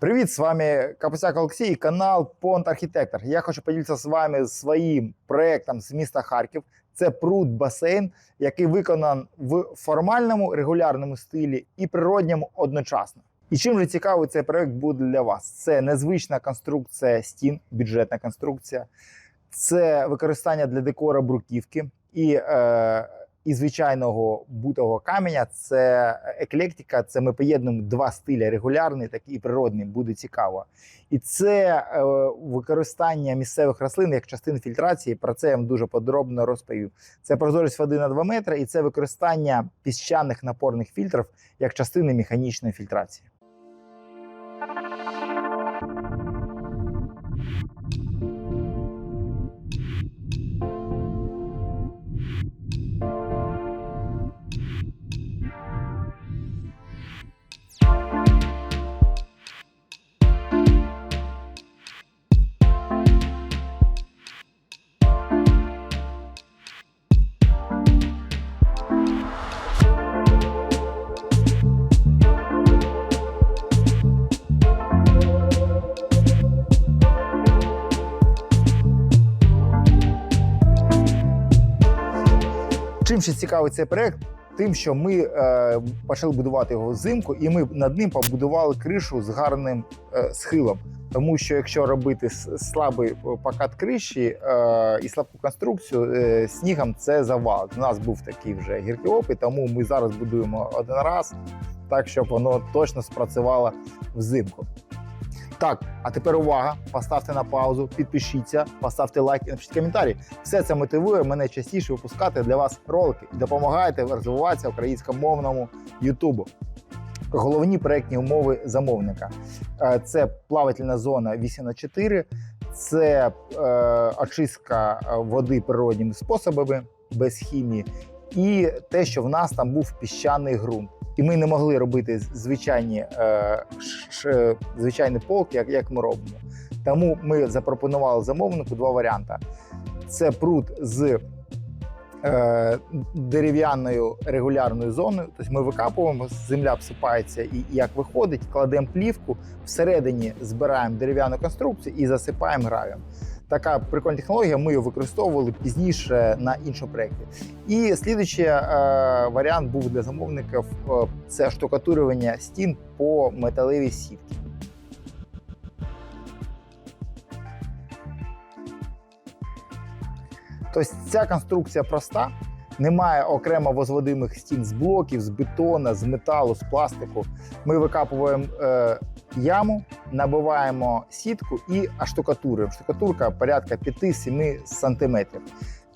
Привіт, з вами Капусяк Олексій, канал Понт Архітектор. Я хочу поділитися з вами своїм проєктом з міста Харків. Це пруд басейн, який виконан в формальному регулярному стилі і природньому одночасно. І чим же цікавий цей проєкт буде для вас? Це незвична конструкція стін, бюджетна конструкція, це використання для декора бруківки і, е, і звичайного бутового каменя. Це еклектика. Це ми поєднуємо два стилі: регулярний, так і природний, буде цікаво. І це е, використання місцевих рослин як частин фільтрації. Про це я вам дуже подробно розповів. Це прозорість води на 2 метри, і це використання піщаних напорних фільтрів як частини механічної фільтрації. Чим ще цікавий цей проект? Тим, що ми е, почали будувати його взимку, і ми над ним побудували кришу з гарним е, схилом. Тому що якщо робити слабий покат криші е, і слабку конструкцію, е, снігом це завал. У нас був такий вже гіркий опит, тому ми зараз будуємо один раз, так щоб воно точно спрацювало взимку. Так, а тепер увага! Поставте на паузу, підпишіться, поставте лайк і напишіть коментарі. Все це мотивує мене частіше випускати для вас ролики і допомагаєте розвиватися українськомовному Ютубу. Головні проектні умови замовника Е, це плавательна зона 8 на 4 це е, очистка е, води природніми способами без хімії, і те, що в нас там був піщаний ґрунт. І ми не могли робити звичайні, е, ш, ш- звичайний полк, як, як ми робимо. Тому ми запропонували замовнику два варіанти: це пруд з е, дерев'яною регулярною зоною. Тобто ми викапуємо, земля обсипається і як виходить, кладемо плівку, всередині збираємо дерев'яну конструкцію і засипаємо гравієм. Така прикольна технологія. Ми її використовували пізніше на іншому проєкті. І слідуючий е, варіант був для замовників е, це штукатурювання стін по металевій сітці. Тобто ця конструкція проста, немає окремо возводимих стін з блоків, з бетона, з металу, з пластику. Ми викапуємо е, яму, набиваємо сітку і аштукатуруємо. Штукатурка порядка 5-7 сантиметрів.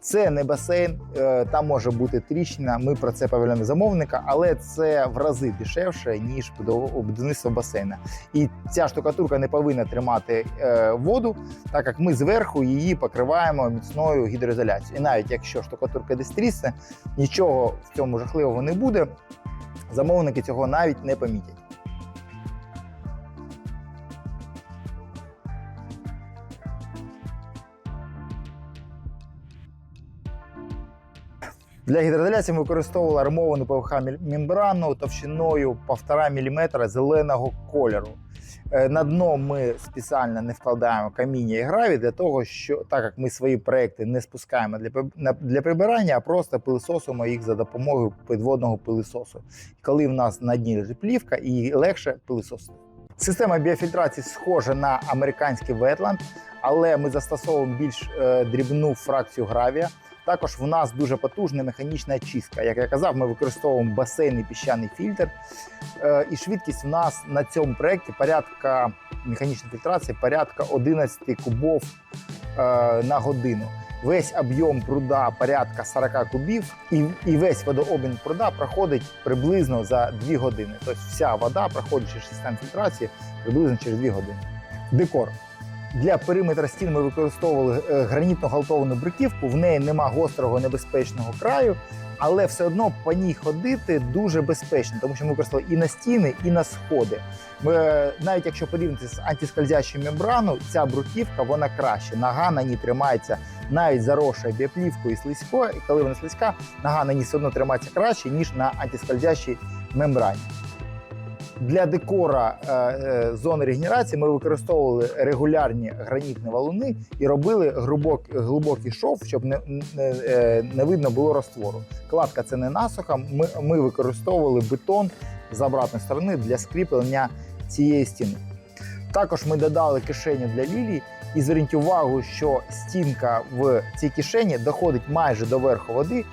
Це не басейн, е, там може бути тріщина. Ми про це повідомляємо замовника, але це в рази дешевше ніж будівництво басейна. І ця штукатурка не повинна тримати е, воду, так як ми зверху її покриваємо міцною гідроізоляцією. І навіть якщо штукатурка десь трісне, нічого в цьому жахливого не буде. Замовники цього навіть не помітять. Для гідроізоляції ми використовували армовану ПВХ мембрану товщиною 1,5 мм зеленого кольору. Е, На дно ми спеціально не вкладаємо каміння і граві для того, що так як ми свої проекти не спускаємо для для прибирання, а просто пилисосимо їх за допомогою підводного пилисосу. Коли в нас на дні лежить плівка, і легше пилисосити. Система біофільтрації схожа на американський ветланд, але ми застосовуємо більш е, дрібну фракцію гравія. Також в нас дуже потужна механічна очистка. Як я казав, ми використовуємо басейний піщаний фільтр. Е, І швидкість в нас на цьому проєкті порядка механічної фільтрації порядка 11 кубов е, на годину. Весь об'єм пруда порядка 40 кубів, і, і весь водообмін пруда проходить приблизно за 2 години. Тобто вся вода проходить через систему фільтрації приблизно через 2 години. Декор. Для периметра стін ми використовували е, гранітну галтовану бруківку. В неї нема гострого небезпечного краю, але все одно по ній ходити дуже безпечно, тому що ми використовували і на стіни, і на сходи. Ми, е, навіть якщо порівняти з антискользящою мембрану, ця бруківка вона краще. Нога на ній тримається навіть заросша біоплівкою і слизько, і коли вона слизька, нога на ній все одно тримається краще, ніж на антискользящій мембрані. Для декора е, е, зони регенерації ми використовували регулярні гранітні валуни і робили глибок, глибокий шов, щоб не, не, е, видно було раствору. Кладка це не насуха. Ми, ми використовували бетон з обратної сторони для скріплення цієї стіни. Також ми додали кишеню для лілій і зверніть увагу, що стінка в цій кишені доходить майже до верху води.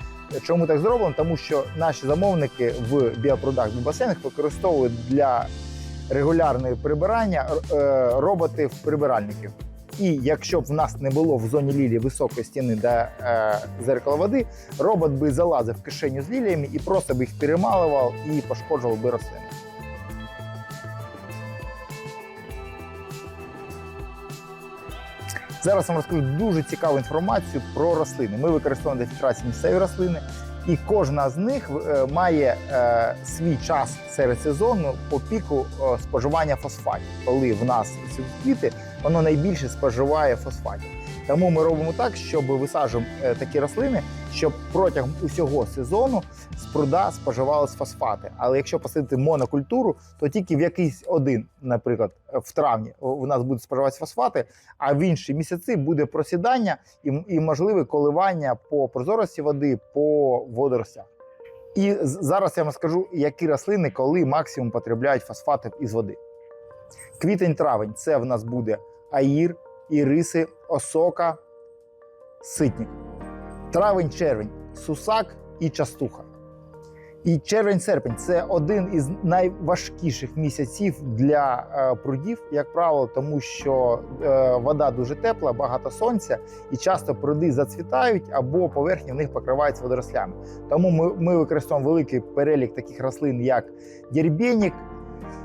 Чому так зроблено? Тому що наші замовники в біопродакт басейнах використовують для регулярного прибирання роботи роботів-прибиральників. І якщо б в нас не було в зоні лілії високої стіни де е, зеркала води, робот би залазив в кишеню з ліліями і просто би їх перемалував і пошкоджував би рослини. Зараз вам розкажу дуже цікаву інформацію про рослини. Ми використовуємо для фільтрації місцеві рослини, і кожна з них е, має е, свій час серед сезону по піку е, споживання фосфатів. Коли в нас ці квіти, воно найбільше споживає фосфатів. Тому ми робимо так, щоб висаджуємо е, такі рослини, щоб протягом усього сезону з пруда споживались фосфати. Але якщо посадити монокультуру, то тільки в якийсь один, наприклад, в травні у нас будуть споживатися фосфати, а в інші місяці буде просідання і, і можливе коливання по прозорості води, по водоростях. І зараз я вам скажу, які рослини коли максимум потребляють фосфати із води. Квітень-травень це в нас буде аїр, іриси, осока, ситник. Травень-червень сусак і частуха. І червень-серпень це один із найважкіших місяців для е, прудів, як правило, тому що е, вода дуже тепла, багато сонця, і часто пруди зацвітають або поверхні в них покриваються водорослями. Тому ми, ми використовуємо великий перелік таких рослин, як дербєнік,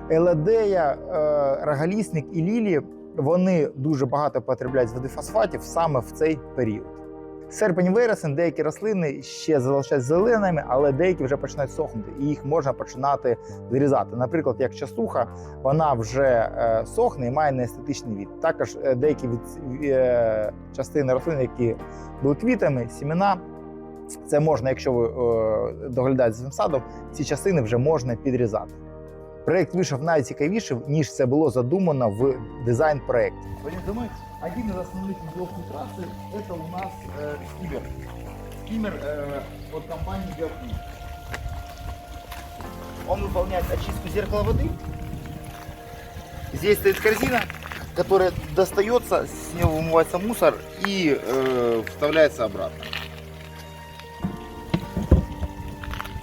еледея, е, рогалісник і лілі. Вони дуже багато потребляють з води фосфатів саме в цей період. Серпень вересень деякі рослини ще залишаються зеленими, але деякі вже починають сохнути, і їх можна починати вирізати. Наприклад, як частуха, вона вже е, сохне і має неестетичний від. Також е, деякі від, е, частини рослин, які були квітами, сімена. Це можна, якщо ви доглядаєте за садом, ці частини вже можна підрізати. Проєкт вийшов навіть цікавішим, ніж це було задумано в дизайн-проєкті. Думаю, один из основных видов фильтрации это у нас э, скиммер. Скиммер э, от компании Биоклин. Он выполняет очистку зеркала воды. Здесь стоит корзина, которая достается, с нее вымывается мусор и э, вставляется обратно.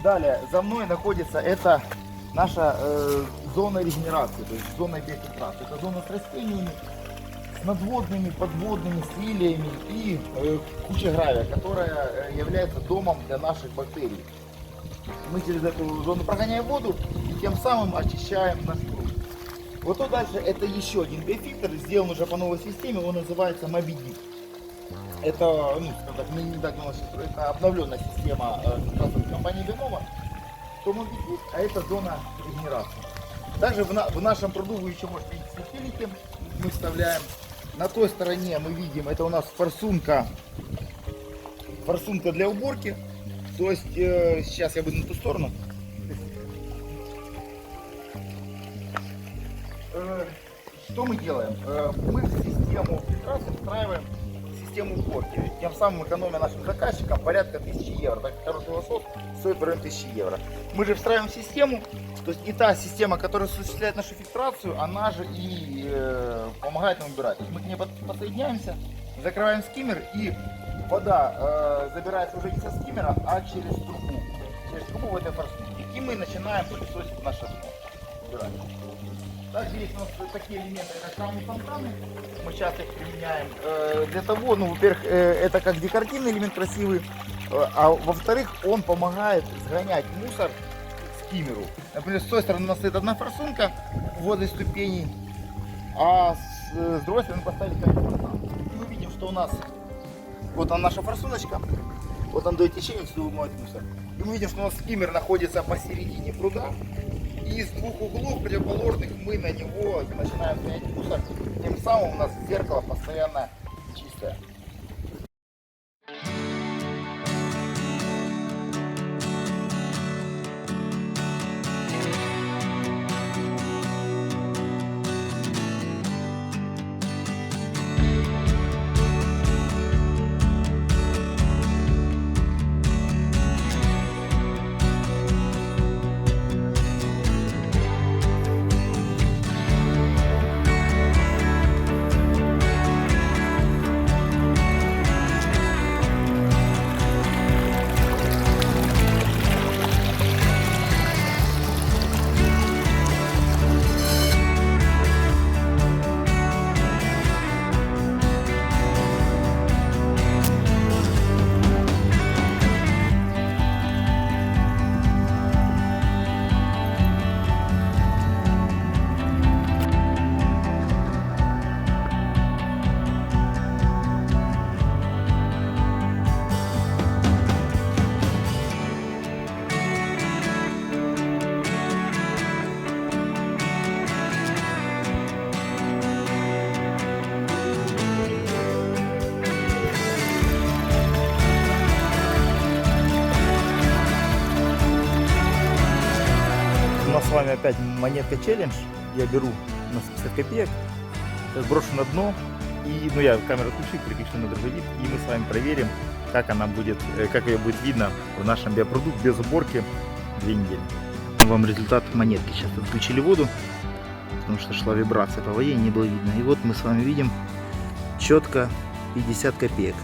Далее, за мной находится это наша э, зона регенерации, то есть зона биофильтрации. Это зона с растениями, с надводными, подводными, с лилиями и э, куча гравия, которая э, является домом для наших бактерий. Мы через эту зону прогоняем воду и тем самым очищаем наш пруд. Вот то дальше это еще один биофильтр, сделан уже по новой системе, он называется Mobidic. Это, ну, скажем так, не у нас это обновленная система э, компании Бенова. То Mobidic, а это зона регенерации. Также в, на- в нашем пруду вы еще можете видеть светильники. Мы вставляем. На той стороне мы видим, это у нас форсунка, форсунка для уборки. То есть э, сейчас я буду на ту сторону. Э, что мы делаем? Э, мы в систему фильтрации встраиваем систему уборки. Тем самым экономя нашим заказчикам порядка 1000 евро. Так как хороший лосос стоит в районе 1000 евро. Мы же встраиваем систему, то есть и та система, которая осуществляет нашу фильтрацию, она же и э, помогает нам убирать. То есть мы к ней под- подсоединяемся, закрываем скиммер и вода э, забирается уже не со скиммера, а через трубу. Через трубу в этой форсунке. И мы начинаем пылесосить наше дно. Убирать. Также есть у нас такие элементы, как камни фонтаны. Мы часто их применяем э, для того, ну, во-первых, э, это как декоративный элемент красивый, э, а во-вторых, он помогает сгонять мусор к скиммеру. Например, с той стороны у нас стоит одна форсунка возле ступеней, а с, с другой стороны поставили камень фонтан. И мы видим, что у нас вот она наша форсуночка, вот он дает течение, сюда вымывает мусор. И мы видим, что у нас скиммер находится посередине пруда, и с двух углов противоположных мы на него начинаем гонять мусор. Тем самым у нас зеркало постоянно чистое. Вами опять монетка челлендж. Я беру на 150 копеек, сейчас брошу на дно. И, ну, я камеру отключу, переключу на другой вид. И мы с вами проверим, как она будет, э, как ее будет видно в нашем биопродукт без уборки две недели. Вам результат монетки. Сейчас отключили воду, потому что шла вибрация по воде, и не было видно. И вот мы с вами видим четко 50 копеек.